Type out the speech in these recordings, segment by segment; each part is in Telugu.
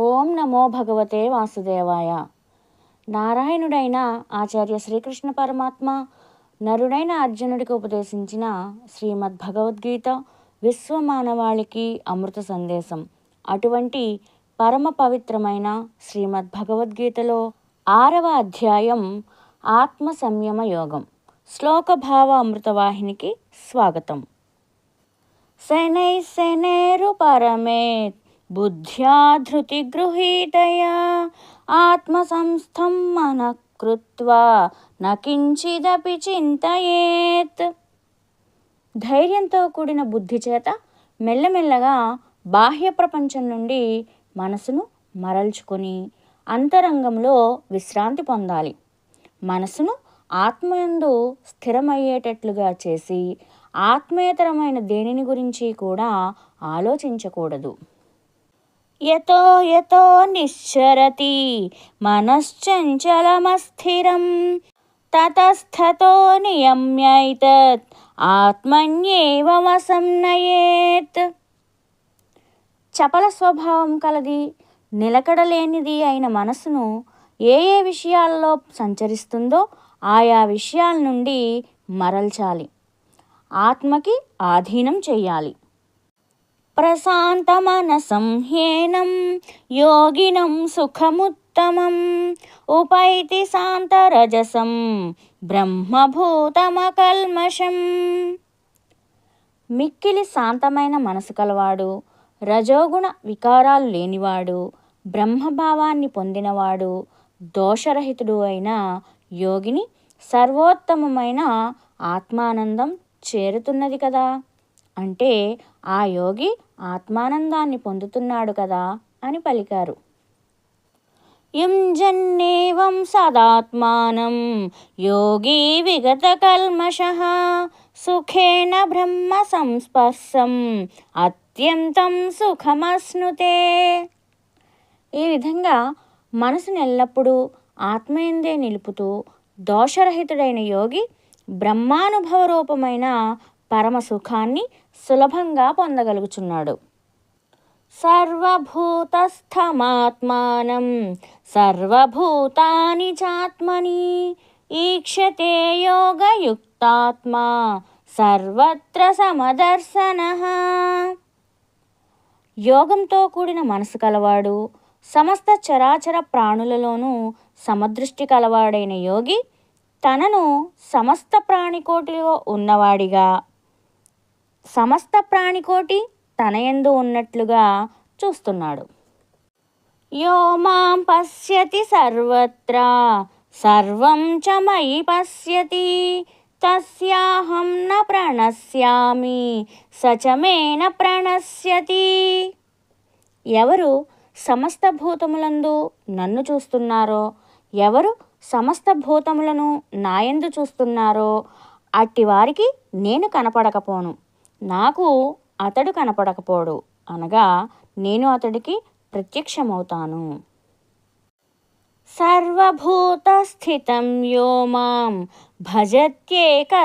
ఓం నమో భగవతే వాసుదేవాయ. నారాయణుడైన ఆచార్య శ్రీకృష్ణ పరమాత్మ నరుడైన అర్జునుడికి ఉపదేశించిన శ్రీమద్ భగవద్గీత విశ్వమానవాళికి అమృత సందేశం. అటువంటి పరమ పవిత్రమైన శ్రీమద్ భగవద్గీతలో ఆరవ అధ్యాయం ఆత్మ సంయమ యోగం. శ్లోక భావ అమృతవాహినికి స్వాగతం. శనై శనేరు పరమేత్ బుద్ధ్యా ధృతిగృహీతయా ఆత్మసంస్థం మన కృత్వా నకించిదపి చింతయేత్. ధైర్యంతో కూడిన బుద్ధి చేత మెల్లమెల్లగా బాహ్య ప్రపంచం నుండి మనసును మరల్చుకొని అంతరంగంలో విశ్రాంతి పొందాలి. మనసును ఆత్మయందు స్థిరమయ్యేటట్లుగా చేసి ఆత్మేతరమైన దేనిని గురించి కూడా ఆలోచించకూడదు. యతో యతో నిశ్చరతి. మనశ్చంచలమస్థిరం. తతస్థతో నియమ్యైతత్. ఆత్మన్యేవమసంనయేత్. చపల స్వభావం కలది నిలకడలేనిది అయిన మనసును ఏ ఏ విషయాల్లో సంచరిస్తుందో ఆయా విషయాల నుండి మరల్చాలి. ఆత్మకి ఆధీనం చెయ్యాలి. ప్రశాంతమనసంహేనం యోగినం సుఖముత్తమం ఉపైతి శాంతరజసం బ్రహ్మభూతమకల్మషం. మిక్కిలి శాంతమైన మనసు కలవాడు రజోగుణ వికారాలు లేనివాడు బ్రహ్మభావాన్ని పొందినవాడు దోషరహితుడు అయిన యోగిని సర్వోత్తమమైన ఆత్మానందం చేరుతున్నది కదా. అంటే ఆ యోగి ఆత్మానందాన్ని పొందుతున్నాడు కదా అని పలికారు. యుంజన్నేవం సదాత్మానం యోగి విగత కల్మష సుఖేన బ్రహ్మ సంస్పర్శం అత్యంతం సుఖమస్నుతే ఈ విధంగా మనసును ఎల్లప్పుడూ ఆత్మయందే నిలుపుతూ దోషరహితుడైన యోగి బ్రహ్మానుభవ రూపమైన పరమ సుఖాన్ని సులభంగా పొందగలుగుచున్నాడు. సర్వభూతస్థమాత్మానం సర్వభూతాని చాత్మని ఈక్షతే యోగయుక్తాత్మా సర్వత్ర సమదర్శన. యోగంతో కూడిన మనసు కలవాడు సమస్త చరాచర ప్రాణులలోనూ సమదృష్టి కలవాడైన యోగి తనను సమస్త ప్రాణికోటిలో ఉన్నవాడిగా. సమస్త ప్రాణికోటి తన యందు ఉన్నట్లుగా చూస్తున్నాడు. యో మాం పశ్యతి సర్వత్రా సర్వం చ మయి పశ్యతి తస్యాహం న ప్రణశ్యామి సచమేన ప్రణశ్యతి. ఎవరు సమస్త భూతములందు నన్ను చూస్తున్నారో ఎవరు సమస్త భూతములను నాయందు చూస్తున్నారో అట్టి వారికి నేను కనపడకపోను. నాకు అతడు కనపడకపోడు అనగా నేను అతడికి ప్రత్యక్షమవుతాను. సర్వభూతస్థితం యో మాం భజత్యేకత్వమాస్థిత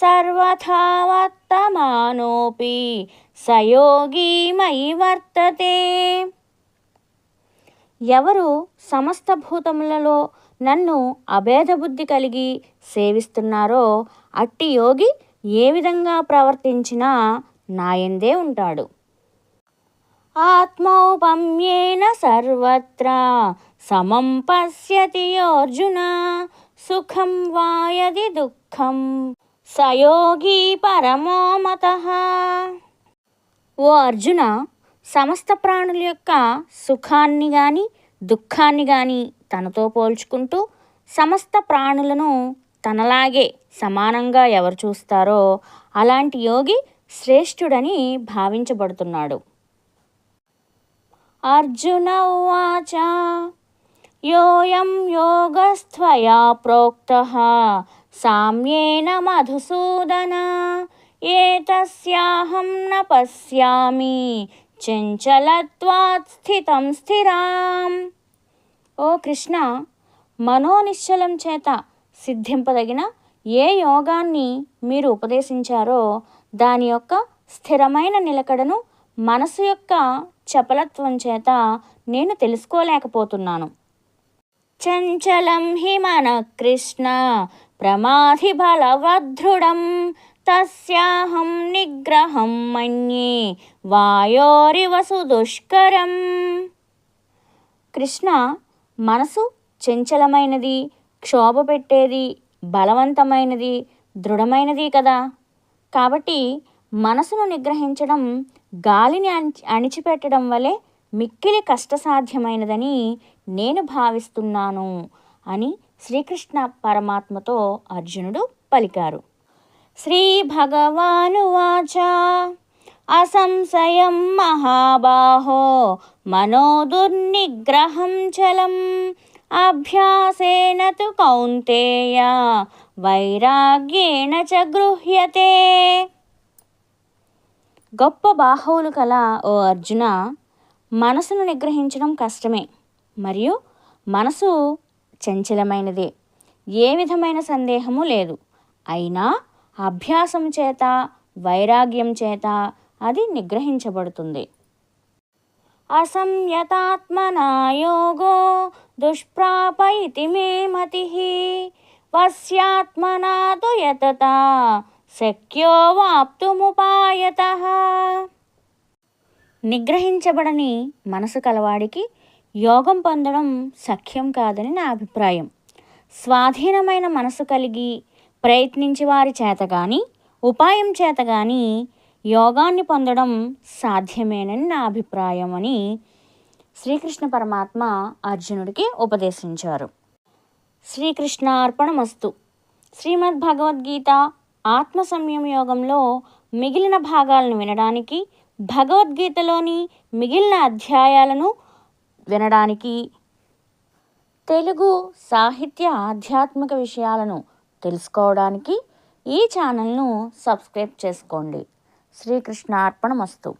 సర్వథా వర్తమానోపి సయోగీ మయి వర్తతే. ఎవరు సమస్త భూతములలో నన్ను అభేద బుద్ధి కలిగి సేవిస్తున్నారో అట్టి యోగి ఏ విధంగా ప్రవర్తించినా నాయందే ఉంటాడు. ఆత్మౌపమ్యేన సర్వత్రా సమం పశ్యతి అర్జున సుఖం వాయది దుఃఖం సయోగి పరమో మత. ఓ అర్జున సమస్త ప్రాణుల యొక్క సుఖాన్ని కానీ దుఃఖాన్ని కానీ తనతో పోల్చుకుంటూ సమస్త ప్రాణులను తనలాగే సమానంగా ఎవరు చూస్తారో అలాంటి యోగి శ్రేష్ఠుడని భావించబడుతున్నాడు. అర్జున ఉచ యోయం యోగస్త్వయా ప్రోక్తః సామ్యేన మధుసూదన ఏతస్యాహం న పశ్యామి చంచలత్వాత్ స్థితం స్థిరాం. ఓ కృష్ణ మనోనిశ్చలం చేత సిద్ధింపదగిన ఏ యోగాన్ని మీరు ఉపదేశించారో దాని యొక్క స్థిరమైన నిలకడను మనసు యొక్క చపలత్వం చేత నేను తెలుసుకోలేకపోతున్నాను. చంచలం హి మన కృష్ణ ప్రమాధి బలవదృఢం తస్యాహం నిగ్రహం మన్యే వాయోరివ సుదుష్కరం. కృష్ణ మనసు చంచలమైనది క్షోభ పెట్టేది బలవంతమైనది దృఢమైనది కదా? కాబట్టి మనసును నిగ్రహించడం గాలిని అణి- అణిచిపెట్టడం వలె మిక్కిలి కష్టసాధ్యమైనదని నేను భావిస్తున్నాను అని శ్రీకృష్ణ పరమాత్మతో అర్జునుడు పలికారు. శ్రీ భగవాను వాచ. అసంశయం మహాబాహో మనోదుర్నిగ్రహం చలం. అభ్యాసేన తు కౌంతేయ వైరాగ్యేణ చ గృహ్యతే. గొప్ప బాహువులు కల ఓ అర్జున మనసును నిగ్రహించడం కష్టమే మరియు మనసు చంచలమైనదే. ఏ విధమైన సందేహము లేదు. అయినా అభ్యాసం చేత వైరాగ్యం చేత అది నిగ్రహించబడుతుంది. అసంయతాత్మనా యోగో దుష్ప్రాప మే మతి. వశ్యాత్మనా తు యతత శక్యో వాప్తుముపాయత. నిగ్రహించబడని మనసు కలవాడికి యోగం పొందడం సఖ్యం కాదని నా అభిప్రాయం. స్వాధీనమైన మనసు కలిగి ప్రయత్నించి వారి చేత కానీ ఉపాయం చేత కానీ యోగాన్ని పొందడం సాధ్యమేనని నా అభిప్రాయం అని శ్రీకృష్ణ పరమాత్మ అర్జునుడికి ఉపదేశించారు. శ్రీకృష్ణ అర్పణమస్తు శ్రీమద్ భగవద్గీత ఆత్మ సంయమ యోగంలో మిగిలిన భాగాలను వినడానికి భగవద్గీతలోని మిగిలిన అధ్యాయాలను వినడానికి తెలుగు సాహిత్య ఆధ్యాత్మిక విషయాలను తెలుసుకోవడానికి ఈ ఛానల్ను సబ్స్క్రైబ్ చేసుకోండి. శ్రీకృష్ణార్పణమస్తు.